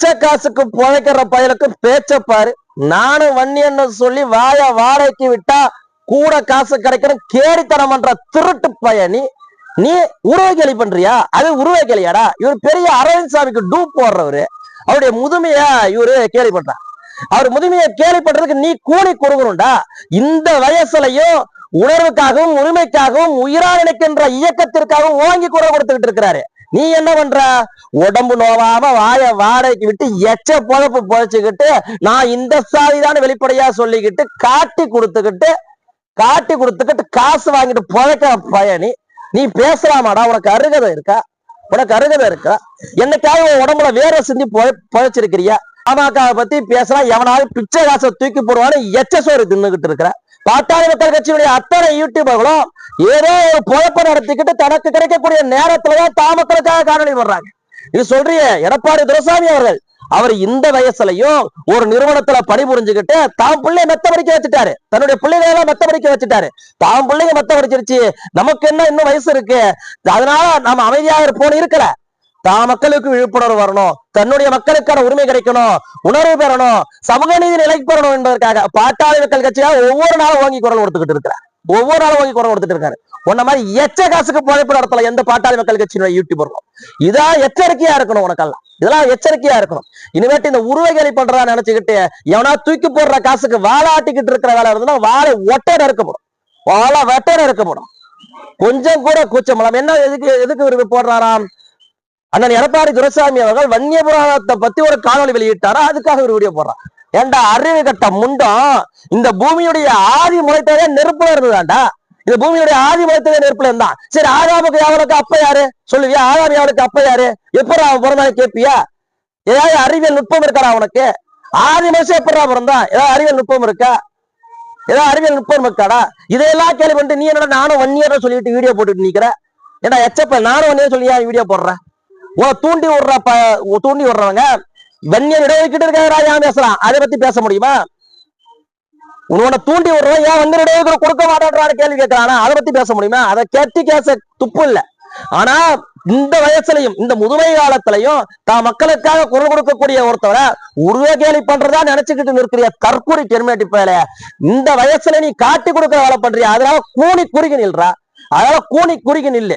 எச்ச காசுக்கு புழைக்கிற பயலுக்கு பேச்ச பாரு. நானும் வன்னியன்னு சொல்லி வாய வாடகைக்கு விட்டா கூட காசு கிடைக்கணும். கேடித்தனம் பண்ற திருட்டு பயணி நீ. உருவை கேலி பண்றியா? அது உருவ கேலியாடா இவர் பெரிய அரவிந்த் சாமிக்கு டூ போடுறவரு. அவருடைய முதுமைய இவரு கேலி பண்றா அவர் முதுமையை கேலி பண்றதுக்கு நீ கூலி கொடுக்கணும்டா இந்த வயசுலயும் உணர்வுக்காகவும் உரிமைக்காகவும் உயிரா நினைக்கின்ற இயக்கத்திற்காகவும் ஓங்கி குரல் கொடுத்துக்கிட்டு இருக்கிறாரு. நீ என்ன பண்ற? உடம்பு நோவாம வாய வாடகைக்கு விட்டு எச்ச பொழப்பு பொழைச்சுக்கிட்டு நான் இந்த சாதிதான் வெளிப்படையா சொல்லிக்கிட்டு காட்டி கொடுத்துக்கிட்டு காட்டி கொடுத்துக்கிட்டு காசு வாங்கிட்டு பொழைக்கிற பயணி நீ பேசலாமாடா? உனக்கு அருகதை இருக்கா? உனக்கு அருகதை இருக்கா? என்னைக்காவது உன் உடம்புல வேற சிந்தி பொழ- பொழைச்சிருக்கிறியா? பாமகவை பத்தி பேசலாம். எவனாவது பிச்சை காசை தூக்கி போடுவான்னு எச்ச சோறு தின்னுகிட்டு இருக்கிற. பாட்டாளி மக்கள் கட்சியினுடைய அத்தனை யூடியூபர்களும் ஏதோ ஒரு பொழப்ப நடத்திக்கிட்டு தனக்கு கிடைக்கக்கூடிய நேரத்துலதான் தாமக்களுக்காக காணொலி போடுறாங்க. இது சொல்றிய எடப்பாடி துரசாமி அவர்கள். அவர் இந்த வயசுலயும் ஒரு நிறுவனத்துல பணிபுரிஞ்சுக்கிட்டு தாம் பிள்ளை மெத்த படிக்க வச்சுட்டாரு. தன்னுடைய பிள்ளைகளை மெத்த படிக்க வச்சுட்டாரு. தாம் பிள்ளைங்க மெத்த படிச்சிருச்சு நமக்கு என்ன இன்னும் வயசு இருக்கு? அதனால நம்ம அமைதியாக இருப்போம்னு இருக்கல. தான் மக்களுக்கு விழிப்புணர்வு வரணும். தன்னுடைய மக்களுக்கான உரிமை கிடைக்கணும். உணர்வு பெறணும். சமூக நீதி நிலைக்கு பெறணும் என்பதற்காக பாட்டாளி மக்கள் கட்சியாக ஒவ்வொரு நாளும் வாங்கி குரல் கொடுத்துக்கிட்டு இருக்கிறார். ஒவ்வொரு நாளும் வாங்கி குரல் கொடுத்துட்டு இருக்காரு. உன்ன மாதிரி எச்ச காசுக்கு பழைப்பு நடத்தல எந்த பாட்டாளி மக்கள் கட்சியினுடைய இருக்கும் இதான் எச்சரிக்கையா இருக்கணும் உனக்கெல்லாம். இதெல்லாம் எச்சரிக்கையா இருக்கணும். இனிமேட்டு இந்த உருவகேலி பண்றதா நினைச்சுக்கிட்டு எவனா தூக்கி போடுற காசுக்கு வாழை ஆட்டிக்கிட்டு இருக்கிற வேலை இருந்ததுன்னா வாழை ஒட்டையில இருக்கப்படும் வாழை வெட்டையில இருக்கப்படும் கொஞ்சம் கூட கூச்சம் என்ன எதுக்கு எதுக்கு இவரு போடுறாராம்? அண்ணன் எடப்பாடி துரசாமி அவர்கள் வன்னிய புராணத்தை பத்தி ஒரு காணொளி வெளியிட்டாரா? அதுக்காக ஒரு வீடியோ போடுறான் ஏன்டா அறிவு கட்ட முண்டம்? இந்த பூமியுடைய ஆதி முளைத்ததே நெருப்புல இருந்ததாண்டா? இந்த பூமியுடைய ஆதி முளைத்ததே நெருப்புல இருந்தான் சரி ஆதாமுக்கு யாவனுக்கு அப்ப யாரு? சொல்லுவியா? ஆதாம் அவனுக்கு அப்ப யாரு? எப்படா அவன் பிறந்தாலும் கேட்பியா ஏதாவது அறிவியல் நுட்பம் இருக்காடா உனக்கு? ஆதி மனுஷன் எப்படா பிறந்தான் ஏதாவது அறிவியல் நுட்பம் இருக்கா? ஏதாவது அறிவியல் நுட்பம் இருக்காடா? இதையெல்லாம் கேள்வி பண்ணிட்டு நீ என்னடா நானும் வன்னியர் சொல்லிட்டு வீடியோ போட்டுட்டு நிக்கிற? ஏன்னா எச்சப்ப நானும் ஒன்னே சொல்லி வீடியோ போடுறேன் தூண்டி விடுற தூண்டி விடுறவங்க வன்னியர் இடஒதுக்கீட்டு இருக்காங்க ஏன் பேசுறான். அதை பத்தி பேச முடியுமா? உன்னோட தூண்டி விடுறவன் ஏன் வந்து இடஒதுக்கீடு கொடுக்க மாட்டேன்றான்னு கேள்வி கேட்கறானா. அதை பத்தி பேச முடியுமா? அதை கேட்டு கேச துப்பு இல்ல. ஆனா இந்த வயசுலயும் இந்த முதுமை காலத்திலையும் தான் மக்களுக்காக குரல் கொடுக்கக்கூடிய ஒருத்தவரை உருவே கேலி பண்றதா நினைச்சுக்கிட்டு நிற்கிறிய தற்கூரி டெர்மேட்டி பேல இந்த வயசுல நீ காட்டி கொடுக்க வேலை பண்றியா? அதனால கூனி குறுகி நில்றா. அதனால கூனி குறுகி நில்லு.